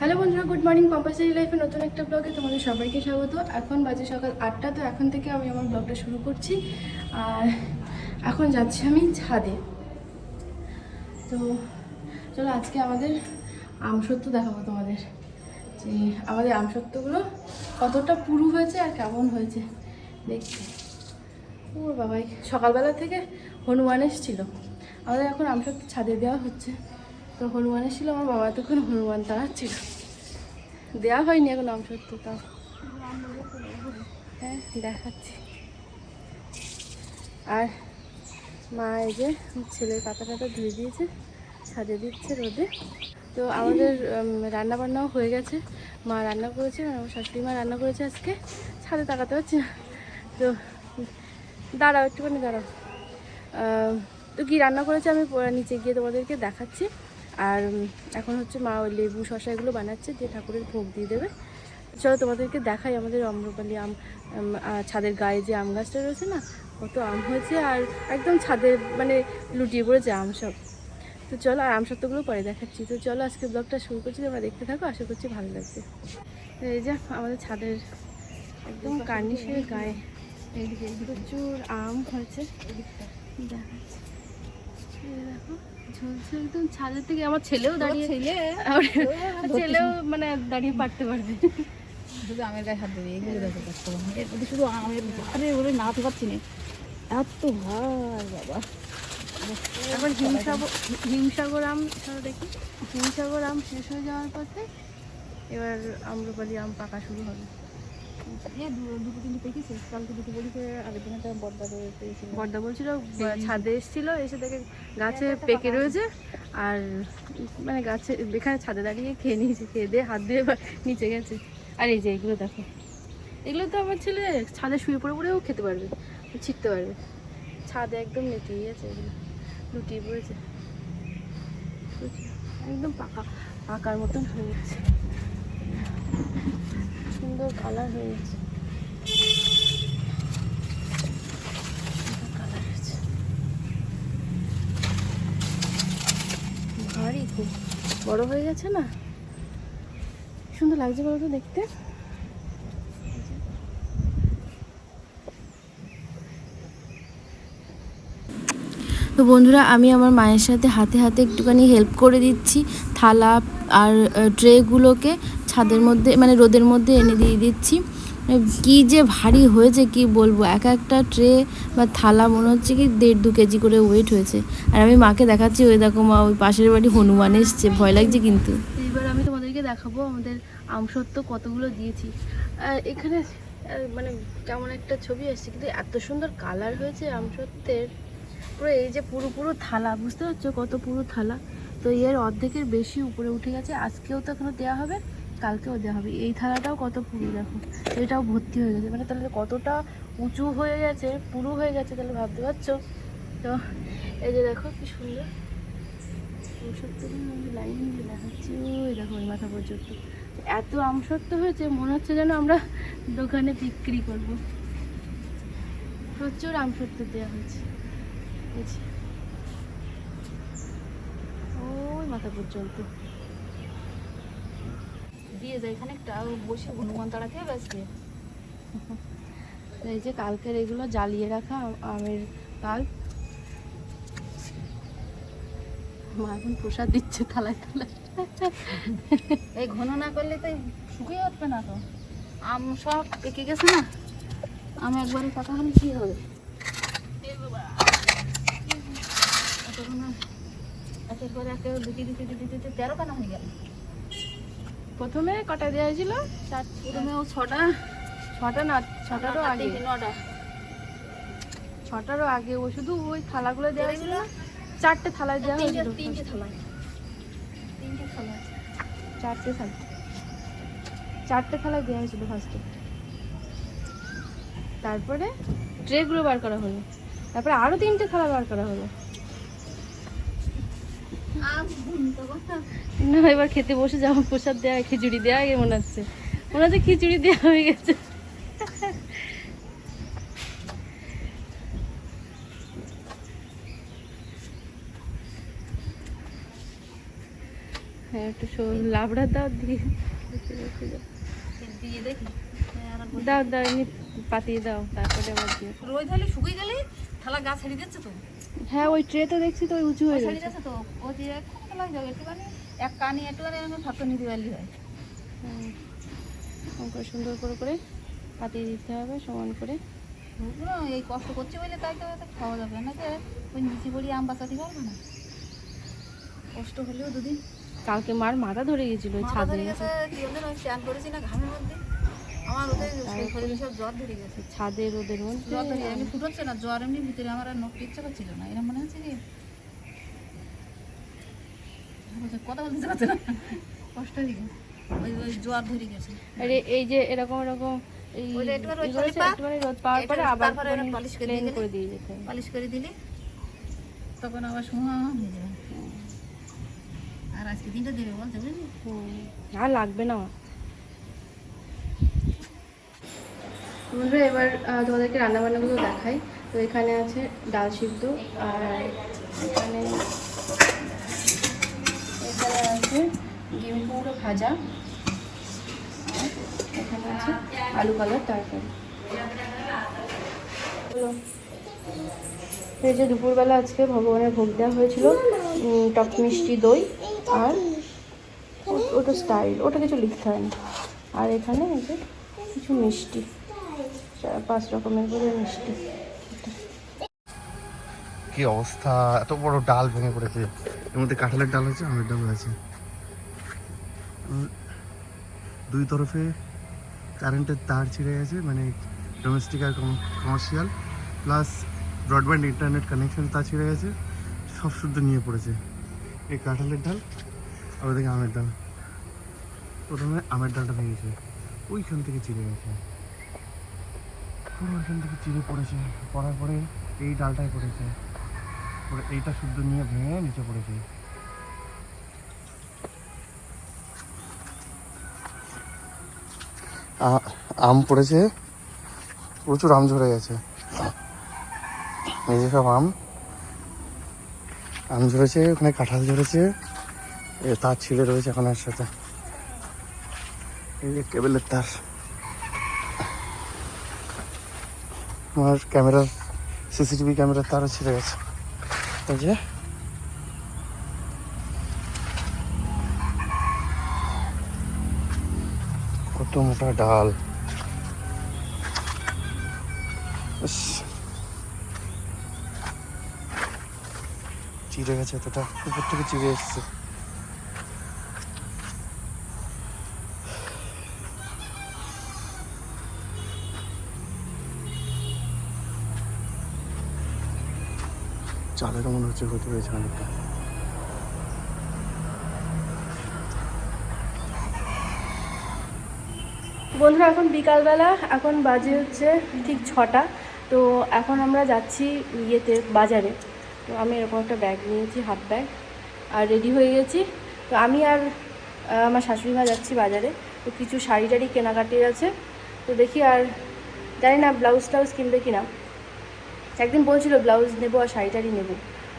Hello বন্ধুরা, good morning compulsory লাইফে নতুন একটা ব্লগে তোমাদের সবাইকে স্বাগত। এখন বাজে সকাল আটটা, তো এখন থেকে আমি আমার ব্লগটা শুরু করছি। আর এখন যাচ্ছি আমি ছাদে। তো চলো আজকে আমাদের আমসত্ত্ব দেখাবো তোমাদের। যে আমাদের আমসত্ত্বগুলো কতটা পুরু হয়েছে আর কেমন হয়েছে দেখছি ও বাবাই, সকালবেলা থেকে হনুমান এসেছিল। আমাদের এখন আমসত্ত্ব ছাদে দেওয়া হচ্ছে। তো হনুমান এসেছিল আমার বাবা তখন হনুমান তাড়াচ্ছিল দেওয়া হয়নি এখন আমসত্ত্ব তাও হ্যাঁ দেখাচ্ছি। আর মা এই যে ছেলের পাতা টাতা ধুয়ে দিয়েছে ছাদে দিচ্ছে রোদে। তো আমাদের রান্না বান্নাও হয়ে গেছে। মা রান্না করেছে আমার শাশুড়ি মা রান্না করেছে আজকে। ছাদে তাকাতে পারছি না। তো দাঁড়াও, একটুখানি দাঁড়াও। তো কী রান্না করেছে আমি নিচে গিয়ে তোমাদেরকে দেখাচ্ছি। আর এখন হচ্ছে মা ওই লেবু শশা এগুলো বানাচ্ছে, দিয়ে ঠাকুরের ভোগ দিয়ে দেবে। চলো তোমাদেরকে দেখাই আমাদের অম্রপালি আম ছাদের গায়ে যে আম গাছটা রয়েছে না, কত আম হয়েছে আর একদম ছাদের মানে লুটিয়ে পড়েছে আম সব। তো চলো আর আম সত্যগুলো পরে দেখাচ্ছি। তো চলো আজকে ব্লগটা শুরু করছি, তোমরা দেখতে থাকো, আশা করছি ভালো লাগবে। তো এই যে আমাদের ছাদের একদম কার্নিশের গায়ে প্রচুর আম হয়েছে। দেখো। ঝুলছে একদম ছাদের থেকে আমার ছেলেও দাঁড়িয়ে ছেলে? ছেলেও মানে দাঁড়িয়ে পারতে পারবে। শুধু আমের গায়ে হাত দেবে এগুলো দেখো কষ্ট এগুলো শুধু আমের আরে ওগুলো নাড়াতে পারছি না। এত ভার বাবা। এখন হিমসাগর হিমসাগর আম চলো দেখি। হিমসাগর আম শেষ হয়ে যাওয়ার পথে এবার আম্রপালি আম পাকা শুরু হবে। বর্দা বলছিল ছাদে এসেছিল এসে দেখে গাছে পেকে রয়েছে আর মানে গাছে এখানে ছাদে দাঁড়িয়ে খেয়ে নিয়েছে খেয়ে দিয়ে হাত দিয়ে নিচে গেছে। আর এই যে এগুলো দেখো এগুলো তো আমার ছেলে ছাদে শুয়ে পড়ে পড়েও খেতে পারবে ছিটতে পারবে। ছাদে একদম নেটিয়ে গেছে এগুলো লুটিয়ে পড়েছে। একদম পাকা পাকার মতন হয়ে গেছে সুন্দর কালার হয়ে হয়েছে। ভারী খুব বড় হয়ে গেছে না? সুন্দর লাগছে বলো তো দেখতে। তো বন্ধুরা, আমি আমার মায়ের সাথে হাতে হাতে একটুখানি হেল্প করে দিচ্ছি থালা আর ট্রেগুলোকে ছাদের মধ্যে মানে রোদের মধ্যে এনে দিয়ে দিচ্ছি। কি যে ভারী হয়েছে কি বলব? এক একটা ট্রে বা থালা মনে হচ্ছে কি দেড় দু কেজি করে ওয়েট হয়েছে। আর আমি মাকে দেখাচ্ছি, ওই দেখো মা, ওই পাশের বাড়ি হনুমান এসছে। ভয় লাগছে কিন্তু। এইবার আমি তোমাদেরকে দেখাবো আমাদের আমসত্ত্ব কতগুলো দিয়েছি। আর এখানে মানে কেমন একটা ছবি এসছে, কিন্তু এত সুন্দর কালার হয়েছে আমসত্ত্বের। পুরো এই যে পুরো পুরো থালা, বুঝতে পারছ কত পুরো থালা? তো এর অর্ধেকের বেশি উপরে উঠে গেছে। আজকেও তো এখনও দেওয়া হবে। কালকেও দেওয়া হবে। এই থালাটাও কত পুরো, দেখো। এটাও ভর্তি হয়ে গেছে। মানে তাহলে কতটা উঁচু হয়ে গেছে, পুরো হয়ে গেছে তাহলে ভাবতে পারছ? তো, এই যে দেখো কি সুন্দর। আমসত্ত্ব লাইন দেখাচ্ছি। ওই দেখো, ওই মাথা পর্যন্ত। এত আমসত্ত্ব হয়েছে, মনে হচ্ছে যেন আমরা দোকানে বিক্রি করব। প্রচুর আমসত্ত্ব দেওয়া হয়েছে। ওই মাথা পর্যন্ত। দিয়ে যায় এখানে একটা বসে হনুমান তাড়াতে খেয়ে আজকে এই যে কালকের এগুলো জ্বালিয়ে রাখা আমের কাল মা এখন প্রসাদ দিচ্ছে থালায় থালায়। এই ঘন না করলে তো শুকিয়ে উঠবে না তো। আম সব পেকে গেছে না? আম একবারে পাকা হলে কি হবে। একের পরে একে দিতে দিতে দিতে দিতে তেরো কানা হয়ে গেল। প্রথমে কটা দেওয়া হয়েছিল? প্রথমে ও ছটা। ছটা না ছটারও আগে। তিনটে, নটা। ছটারও আগে ও শুধু ওই থালাগুলো দেওয়া হয়েছিল চারটে থালায় দেওয়া হয়েছিল তিনটে থালায়। তিনটে থালায়। চারটে থালা। চারটে থালায় দেওয়া হয়েছিল ফার্স্টে তারপরে ট্রেগুলো বার করা হলো। তারপরে আরও তিনটে থালা বার করা হলো। না এবার খেতে বসে যাব প্রসাদ দেওয়া খিচুড়ি দেওয়া আগে মনে হচ্ছে। মনে হচ্ছে খিচুড়ি দেওয়া হয়ে গেছে। হ্যাঁ একটু লাবড়া দাও দিয়ে। দিয়ে দেখি। দাও দাও এমনি পাতিয়ে দাও তারপরে আবার দিও রোদ হলে শুকিয়ে গেলে থালা গাছ ছেড়ে দিচ্ছে তো। হ্যাঁ ওই ট্রে তো দেখছি তো ওই উঁচু হয়ে গেছে তো? ও যে একটুখানি এক কানি একটুখানি এরকম থাকতে নিতে পারলি হয়। করে সুন্দর করে করে পাতিয়ে দিতে হবে সমান করে। এই কষ্ট করছে বলে তাই তো খাওয়া যাবে। না যে ওই নিচে পড়ি আম বাঁচাতে পারবে না? কষ্ট হলেও দুদিন। কালকে মার মাথা ধরে গেছিল ছাদে। ধরে গেছে স্নান করেছি না ঘামের মধ্যে? ছাদে রোদের মধ্যে। জ্বর ফুটোচ্ছে না জ্বর এমনি ভিতরে আমার আর নড়তে ইচ্ছা করছিল না। এরকম মনে হচ্ছে কি? কথা বলতে ইচ্ছা না। কষ্ট হয়ে গেছে। ওই ওই জ্বর ধরে গেছে। আরে এই যে এরকম এরকম রোদ পাওয়ার পরে আবার করে প্লেন দিয়ে যেতে হবে করে দিলে। তখন আবার হয়ে যাবে। আর আজকে দিনটা দেবে বলছে বুঝলি। আর লাগবে না। বন্ধুরা, এবার তোমাদেরকে রান্নাবান্নাগুলো দেখাই। তো এখানে আছে ডাল সিদ্ধ, আর এখানে এখানে আছে ডিম কুমড়ো ভাজা। এখানে আছে আলু কলার তরকারি। এই যে দুপুরবেলা আজকে ভগবানের ভোগ দেওয়া হয়েছিল টক মিষ্টি দই আর ওটা স্টাইল, ওটা কিছু লিখতে হয় না। আর এখানে এই যে কিছু মিষ্টি। পাঁচ রকমের করে মিষ্টি। কি অবস্থা? এত বড় ডাল ভেঙে পড়েছে। এর মধ্যে কাঁঠালের ডাল আছে, আমের ডাল আছে। দুই তরফে কারেন্টের তার ছিঁড়ে গেছে মানে ডোমেস্টিক আর commercial plus broadband internet connection তার ছিঁড়ে গেছে, সব শুদ্ধ নিয়ে পড়েছে। এই কাঁঠালের ডাল আর ওদিকে আমের ডাল। প্রথমে আমের ডালটা ভেঙেছে ওইখান থেকে চিড়ে গেছে। পুরো ওইখান থেকে চিড়ে পড়েছে। পড়ার পরে এই ডালটায় পড়েছে। পরে এইটা শুদ্ধ নিয়ে ভেঙে নিচে পড়েছে। আম পড়েছে। প্রচুর আম ঝরে গেছে। এই যে সব আম। আম ঝরেছে, ওখানে কাঁঠাল ঝরেছে। তার ছিঁড়ে রয়েছে এখন সাথে এই যে কেবেলের তার। আমার ক্যামেরার, সিসিটিভি ক্যামেরার তারও ছিঁড়ে গেছে। এই যে। কত মোটা ডাল। চিড়ে গেছে এতটা। উপর থেকে চিড়ে এসছে। চালেরও মনে হচ্ছে ক্ষতি হয়েছে অনেকটা। বন্ধুরা, এখন বিকালবেলা, এখন বাজে হচ্ছে ঠিক ছটা। তো এখন আমরা যাচ্ছি ইয়েতে, বাজারে। তো আমি এরকম একটা ব্যাগ নিয়েছি, হাফ ব্যাগ, আর রেডি হয়ে গেছি। তো আমি আর আমার শাশুড়ি মা যাচ্ছি বাজারে। তো কিছু শাড়ি টাড়ি কেনাকাটি আছে। তো দেখি আর, জানি না ব্লাউজ টাউজ কিনবে কিনা। একদিন বলছিল, ব্লাউজ নেব আর শাড়ি টাড়ি নেব।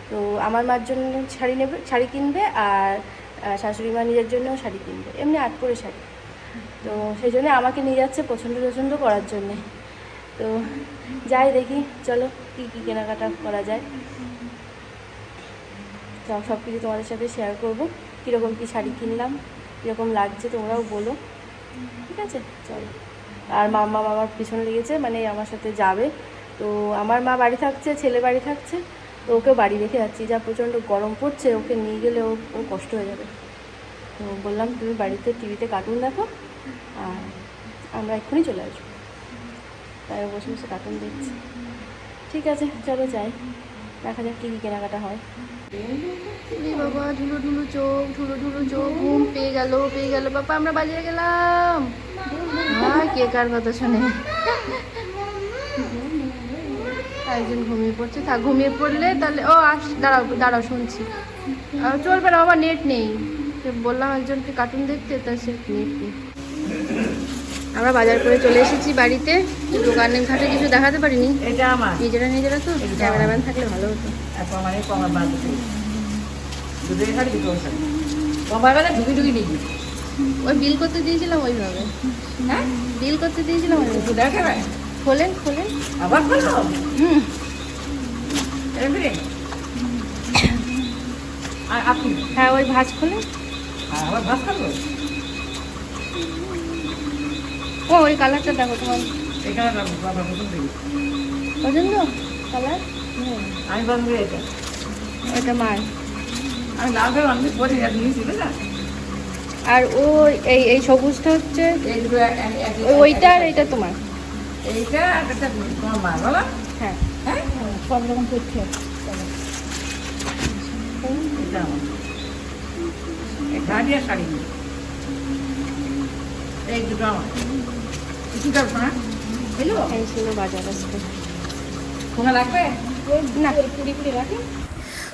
তো আমার মার জন্য শাড়ি নেবে, শাড়ি কিনবে আর শাশুড়ি মা নিজের জন্যও শাড়ি কিনবে। এমনি আট করে শাড়ি। তো সেই জন্য আমাকে নিয়ে যাচ্ছে পছন্দ পছন্দ করার জন্যে। তো যাই দেখি, চলো কী কী কেনাকাটা করা যায়। তো সব কিছু তোমাদের সাথে শেয়ার করব। কীরকম কী শাড়ি কিনলাম, কীরকম লাগছে তোমরাও বলো। ঠিক আছে? চলো। আর মাম্মা আমার পিছনে লেগেছে মানে আমার সাথে যাবে। তো আমার মা বাড়ি থাকছে, ছেলে বাড়ি থাকছে, তো ওকে বাড়ি রেখে যাচ্ছি। যা প্রচণ্ড গরম পড়ছে, ওকে নিয়ে গেলে ও কষ্ট হয়ে যাবে। তো বললাম, তুমি বাড়িতে টিভিতে কার্টুন দেখো, আর আমরা এক্ষুনি চলে আসব। তাই বসে বসে কার্টুন দেখছি। ঠিক আছে, চলো যাই। দেখা যাক কী কী কেনাকাটা হয়। বাবা ঢুলো ঢুলো চোখ ঢুলো ঢুলো চোখ, ঘুম পেয়ে গেল পেয়ে গেল। বাবা, আমরা বাজারে গেলাম। কে কার কথা শোনে? একজন ঘুমিয়ে পড়ছে। থাক ঘুমিয়ে পড়লে তাহলে ও আস দাঁড়াও দাঁড়াও শুনছি। চলবে না বাবা নেট নেই। বললাম একজনকে কার্টুন দেখতে তার সে নেট নেই। আমরা বাজার করে চলে এসেছি বাড়িতে। দোকানে ঘাটে কিছু দেখাতে পারিনি। এটা আমার। নিজেরা নিজেরা তো ক্যামেরাম্যান থাকলে ভালো হতো। মানে ওই বিল করতে দিয়েছিলাম ওইভাবে। হ্যাঁ? বিল করতে দিয়েছিলাম ওইভাবে। খোলেন খোলেন। আবার বলো হুম। আর আপনি? হ্যাঁ ওই ভাজ খোলেন। আর আবার ভাত খাব? ও ওই কালারটা দেখো তোমার। এখানে বাবা পছন্দ? কালার? আমি পছন্দ করি এটা। ওটা মার। আমি লাল করে অনেক পরে নিয়েছি বুঝলা আর ও এই এই সবুজটা হচ্ছে এই ওই- ওইটা আর এইটা তোমার। এইটা আর একটা তোমার মা বলো। হ্যাঁ। হ্যাঁ? সব রকম করছে এটা এই শাড়ি। এই দুটো আমার। কি করব না ছিল বাজার আসবে তোমার লাগবে? না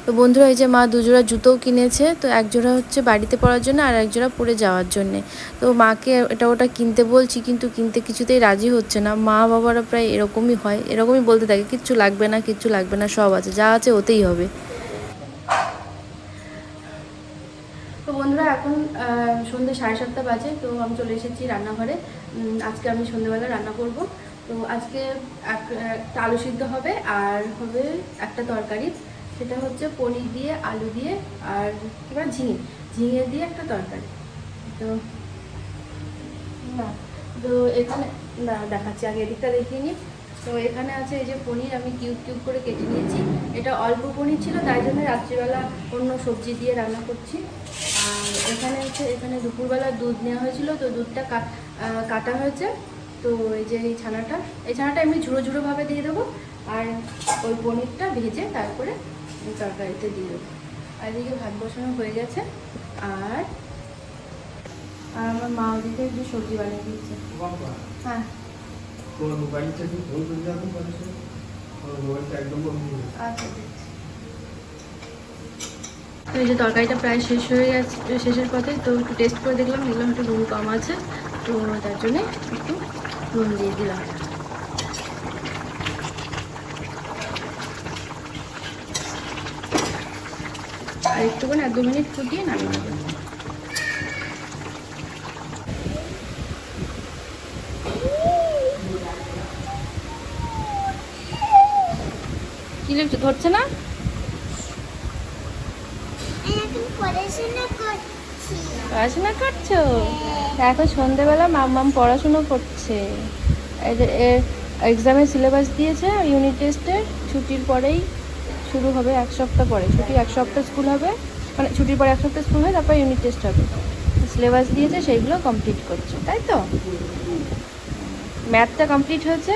তো বন্ধুরা, এই যে মা দুজোড়া জুতোও কিনেছে, তো এক জোড়া হচ্ছে বাড়িতে পরার জন্য আর এক জোড়া পরে যাওয়ার জন্যে। তো মাকে এটা ওটা কিনতে বলছি, কিন্তু কিনতে কিছুতেই রাজি হচ্ছে না। মা বাবারা প্রায় এরকমই হয়, এরকমই বলতে থাকে, কিচ্ছু লাগবে না, কিচ্ছু লাগবে না, সব আছে, যা আছে ওতেই হবে। তো বন্ধুরা, এখন সন্ধ্যে সাড়ে সাতটা বাজে, তো আমি চলে এসেছি রান্নাঘরে। আজকে আমি সন্ধ্যেবেলা রান্না করব। তো আজকে এক- একটা আলু সিদ্ধ হবে, আর হবে একটা তরকারি। সেটা হচ্ছে পনির দিয়ে, আলু দিয়ে আর এবার ঝিঙে। ঝিঙে দিয়ে একটা তরকারি। তো না, তো এখানে, না, দেখাচ্ছি, আগে এদিকটা দেখিয়ে নিই। তো এখানে আছে এই যে পনির, আমি কিউব কিউব করে কেটে নিয়েছি। এটা অল্প পনির ছিল, তাই জন্য রাত্রিবেলা অন্য সবজি দিয়ে রান্না করছি। আর এখানে হচ্ছে, এখানে দুপুরবেলা দুধ নেওয়া হয়েছিল, তো দুধটা কাটা হয়েছে। তো এই যে এই ছানাটা এই ছানাটা এমনি ঝুড়ো ঝুড়োভাবে দিয়ে দেবো। আর ওই পনিরটা ভেজে তারপরে তরকারিতে দিয়ে দেবো। আর এদিকে ভাত বসানো হয়ে গেছে। আর আর আমার মা ওদিকে একটু সবজি বানিয়ে দিচ্ছে। হ্যাঁ। গেছে। আচ্ছা তো এই যে তরকারিটা প্রায় শেষ হয়ে গেছে শেষের পথে তো একটু টেস্ট করে দেখলাম দেখলাম একটু নুন কম আছে তো তার জন্যে একটু নুন দিয়ে দিলাম। আর একটুখানি এক দু মিনিট ফুটিয়ে নামিয়ে নেব। কি লিখছো ধরছে না? পড়াশোনা করছি? করছ এখন সন্ধেবেলা মাম্মাম পড়াশুনো করছে। এক্সামের সিলেবাস দিয়েছে ইউনিট টেস্টের ছুটির পরেই শুরু হবে এক সপ্তাহ পরে। ছুটি এক সপ্তাহ স্কুল হবে মানে ছুটির পরে এক সপ্তাহ স্কুল হয় তারপর ইউনিট টেস্ট হবে। সিলেবাস দিয়েছে সেইগুলো কমপ্লিট করছে তাই তো? ম্যাথটা কমপ্লিট হয়েছে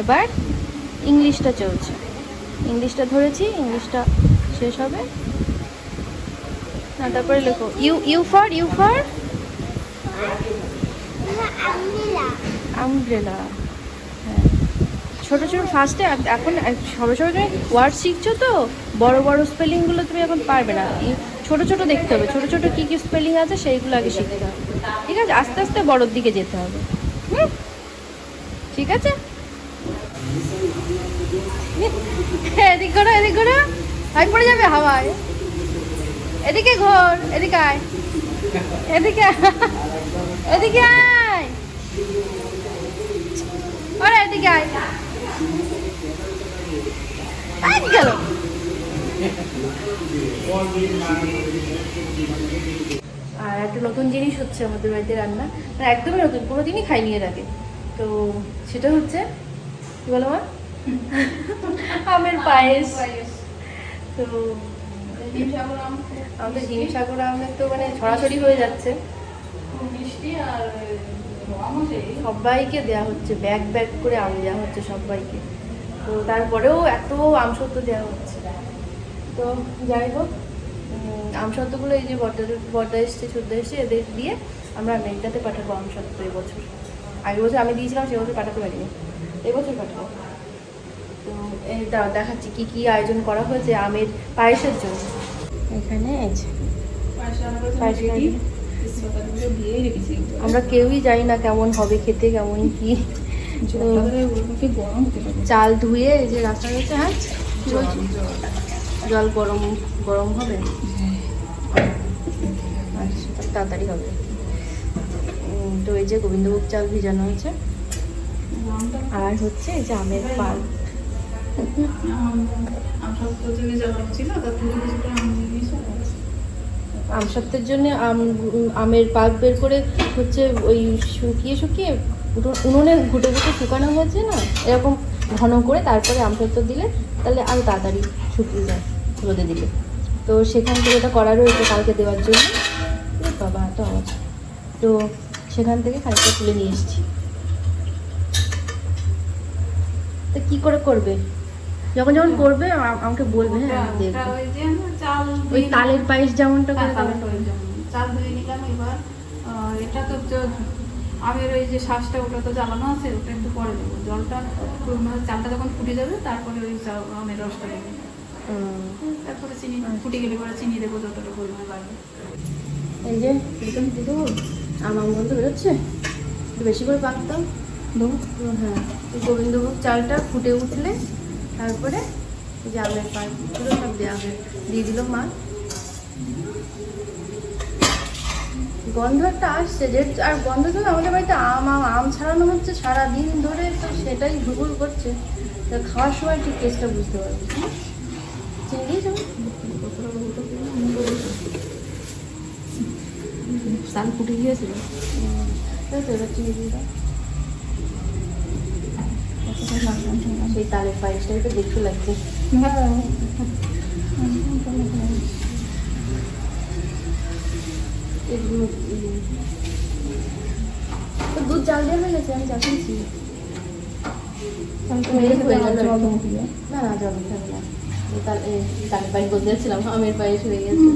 এবার ইংলিশটা চলছে। ইংলিশটা ধরেছি ইংলিশটা শেষ হবে। না তারপরে লেখো। U U for U for umbrella umbrella হ্যাঁ ছোটো ছোটো ফার্স্টে এখন সবে সবে তুমি ওয়ার্ড শিখছো তো, বড় বড় স্পেলিংগুলো তুমি এখন পারবে না। ছোটো ছোটো দেখতে হবে, ছোটো ছোটো কী কী স্পেলিং আছে সেইগুলো আগে শিখতে হবে। ঠিক আছে? আস্তে আস্তে বড়োর দিকে যেতে হবে। হুম? ঠিক আছে? এদিক ঘোরো এদিক ঘোরো। আয়, পড়ে যাবে হাওয়ায়। এদিকে ঘোর, এদিকে আয়। এদিকে এদিকে আয় ওরে এদিকে আয় আয় গেল আর একটা নতুন জিনিস হচ্ছে আমাদের বাড়িতে রান্না। মানে একদমই নতুন, কোনো দিনই খাইনি এর আগে। তো সেটা হচ্ছে, কি বলো মা? আমের পায়েস। তো আমাদের হিম সাগর আমের তো মানে ছড়াছড়ি হয়ে যাচ্ছে। সবাইকে দেওয়া হচ্ছে, ব্যাগ ব্যাগ করে আম দেওয়া হচ্ছে সবাইকে। তো তারপরেও এত আমসত্ব দেওয়া হচ্ছে। তো যাই হোক আমসত্ত্বগুলো এই যে বর্দা বর্দা এসছে ছোদ্দা এসছে এদের দিয়ে আমরা আমেরিকাতে পাঠাবো আমসত্ত্ব এবছর। আগের বছর আমি দিয়েছিলাম সে বছর পাঠাতে পারিনি। এবছর পাঠাবো। তো এই দেখাচ্ছি কি কি আয়োজন করা হয়েছে আমের পায়েসের জন্য। এখানে। আমরা কেউই জানি না কেমন হবে খেতে কেমন কি। চাল ধুয়ে এই যে রাস্তা রয়েছে হ্যাঁ? জল গরম গরম হবে? আচ্ছা তাড়াতাড়ি হবে। তো এই যে গোবিন্দভোগ চাল ভিজানো হয়েছে আর হচ্ছে এই যে আমের পাল আম সপ্তাহের জন্য আম আমের পাক বের করে হচ্ছে ওই শুকিয়ে শুকিয়ে উনুনে ঘুটে ঘুটে শুকানো হয়েছে না? এরকম ঘন করে তারপরে আম দিলে তাহলে আরও তাড়াতাড়ি শুকিয়ে যায় রোদে দিলে। তো সেখান থেকে ওটা করা রয়েছে কালকে দেওয়ার জন্য। বাবা এত আওয়াজ। তো সেখান থেকে খানিকটা তুলে নিয়ে এসেছি। তো কি করে করবে? যখন যখন করবে আমাকে বলবে হ্যাঁ আমি ওই যে চাল ওই দিয়ে- তালের পায়েস যেমনটা করে হ্যাঁ। চাল ধুয়ে নিলাম এবার। এটা তো আমের ওই যে শ্বাসটা ওটা তো জ্বালানো আছে ওটা একটু পরে দেবো জলটা মানে চালটা যখন ফুটে যাবে তারপরে ওই আমের রসটা দেবো। তারপরে চিনি ফুটে গেলে পরে চিনি দেবো যতটা পরিমাণে লাগবে এই যে এরকম দিয়ে দেবো আম গন্ধ বেরোচ্ছে। একটু বেশি করে পাকতাম দেবো হ্যাঁ গোবিন্দভোগ চালটা ফুটে উঠলে তারপরে এই যে আমের পাল পুরো সব দেওয়া হবে। দিয়ে দিল মা। গন্ধ একটা আসছে যে আর গন্ধ তো আমাদের বাড়িতে আম আম আম ছাড়ানো হচ্ছে সারা দিন ধরে তো সেটাই ভুগুল করছে। তো খাওয়ার সময় ঠিক টেস্টটা বুঝতে পারবি। চিনি দিয়েছ চাল ফুটে গিয়েছিল। সেই তালের পায়েসটাই তো দেখতে লাগছে। এগুলো, তো দুধ জাল দেওয়া হয়ে গেছে আমি আর কি। না না জল উঠাবে না। তার তালের বলতে যাচ্ছিলাম আমের পায়ে হয়ে গেছে